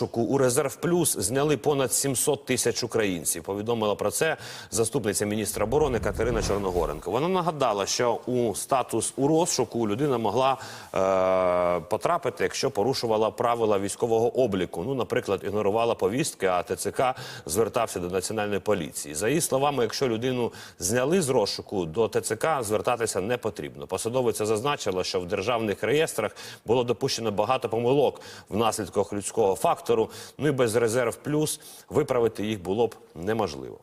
Шоку у резерв плюс зняли понад 700 тисяч українців. Повідомила про це заступниця міністра оборони Катерина Чорногоренко. Вона нагадала, що у статус у розшуку людина могла е, потрапити, якщо порушувала правила військового обліку. Ну, наприклад, ігнорувала повістки, а ТЦК звертався до національної поліції. За її словами, якщо людину зняли з розшуку, до ТЦК звертатися не потрібно. Посадовиця зазначила, що в державних реєстрах було допущено багато помилок внаслідок людського фактору. Ну і без резерв плюс виправити їх було б неможливо.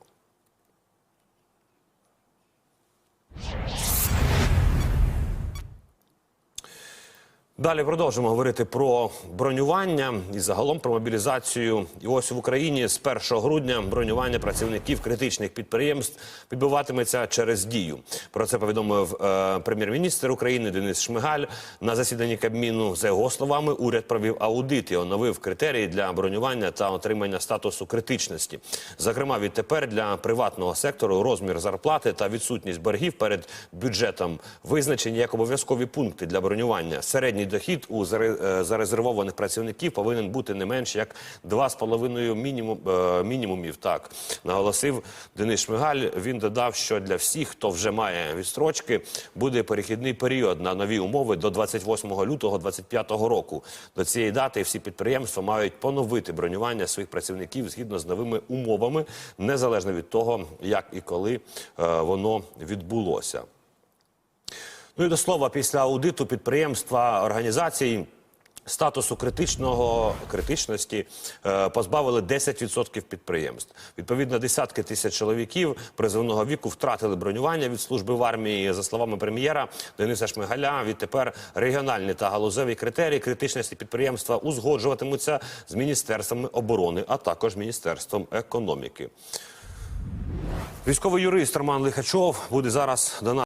Далі продовжимо говорити про бронювання і загалом про мобілізацію. І ось в Україні з 1 грудня бронювання працівників критичних підприємств відбуватиметься через дію. Про це повідомив е, прем'єр-міністр України Денис Шмигаль на засіданні Кабміну. За його словами, уряд провів аудит і оновив критерії для бронювання та отримання статусу критичності. Зокрема, відтепер для приватного сектору розмір зарплати та відсутність боргів перед бюджетом визначені як обов'язкові пункти для бронювання. Середній дохід у е, зарезервованих працівників повинен бути не менш як 2,5 мінімум, е, мінімумів. Так наголосив Денис Шмигаль. Він додав, що для всіх, хто вже має відстрочки, буде перехідний період на нові умови до 28 лютого 2025 року. До цієї дати всі підприємства мають поновити бронювання своїх працівників згідно з новими умовами, незалежно від того, як і коли е, воно відбулося. Ну і до слова, після аудиту підприємства організацій статусу критичного критичності е, позбавили 10% підприємств. Відповідно, десятки тисяч чоловіків призовного віку втратили бронювання від служби в армії. За словами прем'єра Дениса Шмигаля, відтепер регіональні та галузеві критерії критичності підприємства узгоджуватимуться з міністерствами оборони, а також міністерством економіки. Військовий юрист Роман Лихачов буде зараз до нас.